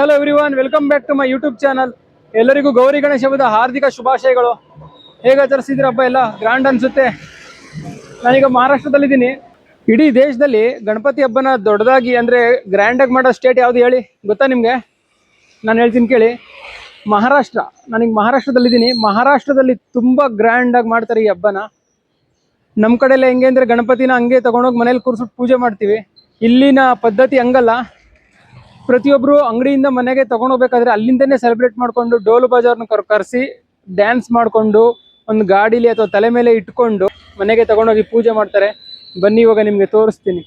Hello everyone welcome back to my YouTube channel ಎಲ್ಲರಿಗೂ ಗೌರಿ ಗಣೇಶ ಹಬ್ಬದ ಹಾರ್ದಿಕ ಶುಭಾಶಯಗಳು. ಹೇಗೆ ಆಚರಿಸಿದ್ರ ಹಬ್ಬ ಎಲ್ಲ? ಗ್ರ್ಯಾಂಡ್ ಅನ್ಸುತ್ತೆ. ನಾನೀಗ ಮಹಾರಾಷ್ಟ್ರದಲ್ಲಿದ್ದೀನಿ. ಇಡೀ ದೇಶದಲ್ಲಿ ಗಣಪತಿ ಹಬ್ಬನ ದೊಡ್ಡದಾಗಿ ಅಂದರೆ ಗ್ರ್ಯಾಂಡಾಗಿ ಮಾಡೋ ಸ್ಟೇಟ್ ಯಾವುದು ಹೇಳಿ? ಗೊತ್ತಾ ನಿಮಗೆ? ನಾನು ಹೇಳ್ತೀನಿ ಕೇಳಿ. ಮಹಾರಾಷ್ಟ್ರ. ನನಗೆ ಮಹಾರಾಷ್ಟ್ರದಲ್ಲಿದ್ದೀನಿ. ಮಹಾರಾಷ್ಟ್ರದಲ್ಲಿ ತುಂಬ ಗ್ರ್ಯಾಂಡಾಗಿ ಮಾಡ್ತಾರೆ ಈ ಹಬ್ಬನ. ನಮ್ಮ ಕಡೆ ಎಲ್ಲ ಹೆಂಗೆ ಅಂದರೆ ಗಣಪತಿನ ಹಂಗೆ ತೊಗೊಂಡೋಗಿ ಮನೇಲಿ ಕೂರಿಸ್ಬಿಟ್ಟು ಪೂಜೆ ಮಾಡ್ತೀವಿ. ಇಲ್ಲಿನ ಪದ್ಧತಿ ಹಂಗಲ್ಲ. ಪ್ರತಿಯೊಬ್ಬರು ಅಂಗಡಿಯಿಂದ ಮನೆಗೆ ತಗೊಂಡೋಗ್ಬೇಕಾದ್ರೆ ಅಲ್ಲಿಂದನೇ ಸೆಲೆಬ್ರೇಟ್ ಮಾಡಿಕೊಂಡು ಡೋಲು ಬಜಾರ್ನ ಕರ್, ಕರೆಸಿ ಡ್ಯಾನ್ಸ್ ಮಾಡಿಕೊಂಡು ಒಂದು ಗಾಡೀಲಿ ಅಥವಾ ತಲೆ ಮೇಲೆ ಇಟ್ಕೊಂಡು ಮನೆಗೆ ತಗೊಂಡೋಗಿ ಪೂಜೆ ಮಾಡ್ತಾರೆ. ಬನ್ನಿ ಇವಾಗ ನಿಮಗೆ ತೋರಿಸ್ತೀನಿ.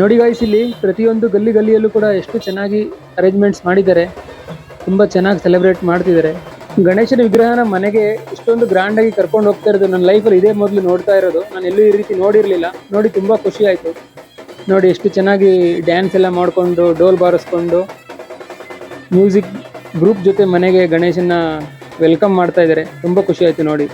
ನೋಡಿ ಗಾಯ್ಸ್ ಇಲ್ಲಿ ಪ್ರತಿಯೊಂದು ಗಲ್ಲಿ ಗಲ್ಲಿಯಲ್ಲೂ ಕೂಡ ಎಷ್ಟು ಚೆನ್ನಾಗಿ ಅರೇಂಜ್ಮೆಂಟ್ಸ್ ಮಾಡಿದ್ದಾರೆ. ತುಂಬ ಚೆನ್ನಾಗಿ ಸೆಲೆಬ್ರೇಟ್ ಮಾಡ್ತಿದ್ದಾರೆ. ಗಣೇಶನ ವಿಗ್ರಹನ ಮನೆಗೆ ಇಷ್ಟೊಂದು ಗ್ರ್ಯಾಂಡ್ ಆಗಿ ಕರ್ಕೊಂಡು ಹೋಗ್ತಾ ಇರೋದು ನನ್ನ ಲೈಫಲ್ಲಿ ಇದೇ ಮೊದಲು ನೋಡ್ತಾ ಇರೋದು. ನಾನು ಎಲ್ಲೂ ಈ ರೀತಿ ನೋಡಿರಲಿಲ್ಲ. ನೋಡಿ ತುಂಬ ಖುಷಿ ಆಯಿತು. ನೋಡಿ ಎಷ್ಟು ಚೆನ್ನಾಗಿ ಡ್ಯಾನ್ಸ್ ಎಲ್ಲ ಮಾಡಿಕೊಂಡು, ಡೋಲ್ ಬಾರಿಸ್ಕೊಂಡು ಮ್ಯೂಸಿಕ್ ಗ್ರೂಪ್ ಜೊತೆ ಮನೆಗೆ ಗಣೇಶನ ವೆಲ್ಕಮ್ ಮಾಡ್ತಾ ಇದ್ದಾರೆ. ತುಂಬ ಖುಷಿ ಆಯಿತು ನೋಡಿ.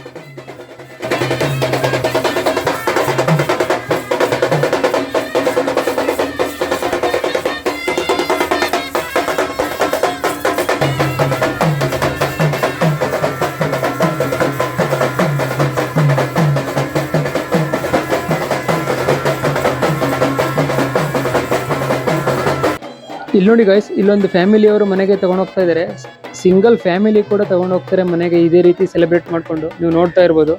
ಇಲ್ಲಿ ನೋಡಿ ಗೈಸ್ ಇಲ್ಲೊಂದು ಫ್ಯಾಮಿಲಿಯವರು ಮನೆಗೆ ತಗೊಂಡು ಹೋಗ್ತಾ ಇದ್ದಾರೆ ಸಿಂಗಲ್ ಫ್ಯಾಮಿಲಿ ಕೂಡ ತಗೊಂಡು ಹೋಗ್ತಾರೆ ಮನೆಗೆ, ಇದೇ ರೀತಿ ಸೆಲೆಬ್ರೇಟ್ ಮಾಡಿಕೊಂಡು. ನೀವು ನೋಡ್ತಾ ಇರ್ಬೋದು,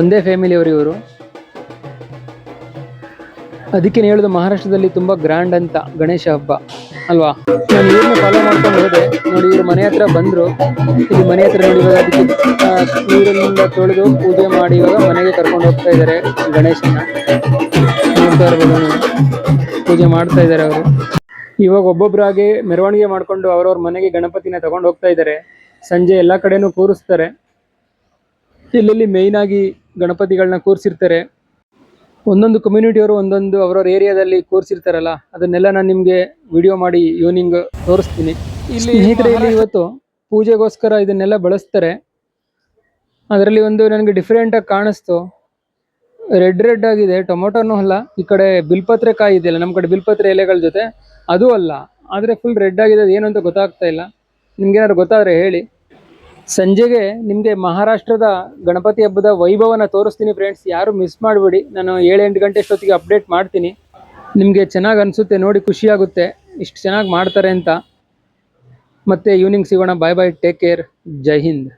ಒಂದೇ ಫ್ಯಾಮಿಲಿಯವರು ಇವರು. ಅದಕ್ಕೆ ಹೇಳೋದು ಮಹಾರಾಷ್ಟ್ರದಲ್ಲಿ ತುಂಬ ಗ್ರ್ಯಾಂಡ್ ಅಂತ, ಗಣೇಶ ಹಬ್ಬ, ಅಲ್ವಾ? ನಾನು ಇವ್ರನ್ನ ಫಾಲೋ ಮಾಡ್ಕೊಂಡು ಹೋದೆ. ನೋಡಿ, ಇವ್ರ ಮನೆ ಹತ್ರ ಬಂದರು. ಇಲ್ಲಿ ಮನೆ ಹತ್ರ ನೋಡಿ ಅದಕ್ಕೆ ನೀರಿನಿಂದ ತೊಳೆದು ಪೂಜೆ ಮಾಡಿ ಇವಾಗ ಮನೆಗೆ ಕರ್ಕೊಂಡು ಹೋಗ್ತಾ ಇದ್ದಾರೆ ಗಣೇಶನ. ನೋಡ್ತಾ ಇರ್ಬೋದು. ಪೂಜೆ ಮಾಡ್ತಾ ಇದ್ದಾರೆ ಅವರು. ಇವಾಗ ಒಬ್ಬೊಬ್ಬರಾಗಿ ಮೆರವಣಿಗೆ ಮಾಡ್ಕೊಂಡು ಅವ್ರವ್ರ ಮನೆಗೆ ಗಣಪತಿನ ತಗೊಂಡು ಹೋಗ್ತಾ ಇದ್ದಾರೆ ಸಂಜೆ ಎಲ್ಲ ಕಡೆನೂ ಕೂರಿಸ್ತಾರೆ. ಇಲ್ಲೆಲ್ಲಿ ಮೇಯ್ನ್ ಆಗಿ ಗಣಪತಿಗಳನ್ನ ಕೂರಿಸಿರ್ತಾರೆ. ಒಂದೊಂದು ಕಮ್ಯುನಿಟಿಯವರು ಒಂದೊಂದು ಅವ್ರವ್ರ ಏರಿಯಾದಲ್ಲಿ ಕೂರಿಸಿರ್ತಾರಲ್ಲ ಅದನ್ನೆಲ್ಲ ನಾನು ನಿಮಗೆ ವಿಡಿಯೋ ಮಾಡಿ ಈವ್ನಿಂಗ್ ತೋರಿಸ್ತೀನಿ. ಇಲ್ಲಿ ಸ್ನೇಹಿತರೆ ಇಲ್ಲಿ ಇವತ್ತು ಪೂಜೆಗೋಸ್ಕರ ಇದನ್ನೆಲ್ಲ ಬಳಸ್ತಾರೆ. ಅದರಲ್ಲಿ ಒಂದು ನನಗೆ ಡಿಫ್ರೆಂಟಾಗಿ ಕಾಣಿಸ್ತು. ರೆಡ್ ರೆಡ್ ಆಗಿದೆ ಟೊಮೊಟೊನೂ ಅಲ್ಲ ಈ ಕಡೆ ಬಿಲ್ಪತ್ರೆ ಕಾಯಿ ಇದೆಯಲ್ಲ ನಮ್ಮ ಕಡೆ ಬಿಲ್ಪತ್ರೆ ಎಲೆಗಳ ಜೊತೆ ಅದು ಅಲ್ಲ. ಆದರೆ ಫುಲ್ ರೆಡ್ ಆಗಿದೆ ಏನು ಅಂತ ಗೊತ್ತಾಗ್ತಾ ಇಲ್ಲ. ನಿಮ್ಗೇನಾದ್ರು ಗೊತ್ತಾದರೆ ಗೊತ್ತಾದ್ರೆ ಹೇಳಿ. ಸಂಜೆಗೆ ನಿಮಗೆ ಮಹಾರಾಷ್ಟ್ರದ ಗಣಪತಿ ಹಬ್ಬದ ವೈಭವನ ತೋರಿಸ್ತೀನಿ ಫ್ರೆಂಡ್ಸ್ ಯಾರು ಮಿಸ್ ಮಾಡಬೇಡಿ. ನಾನು ಏಳು ಎಂಟು ಗಂಟೆ ಅಷ್ಟೊತ್ತಿಗೆ ಅಪ್ಡೇಟ್ ಮಾಡ್ತೀನಿ. ನಿಮಗೆ ಚೆನ್ನಾಗಿ ಅನಿಸುತ್ತೆ, ನೋಡಿ ಖುಷಿಯಾಗುತ್ತೆ ಇಷ್ಟು ಚೆನ್ನಾಗಿ ಮಾಡ್ತಾರೆ ಅಂತ. ಮತ್ತೆ ಈವ್ನಿಂಗ್ ಸಿಗೋಣ. ಬಾಯ್ ಬಾಯ್ ಟೇಕ್ ಕೇರ್ ಜೈ ಹಿಂದ್.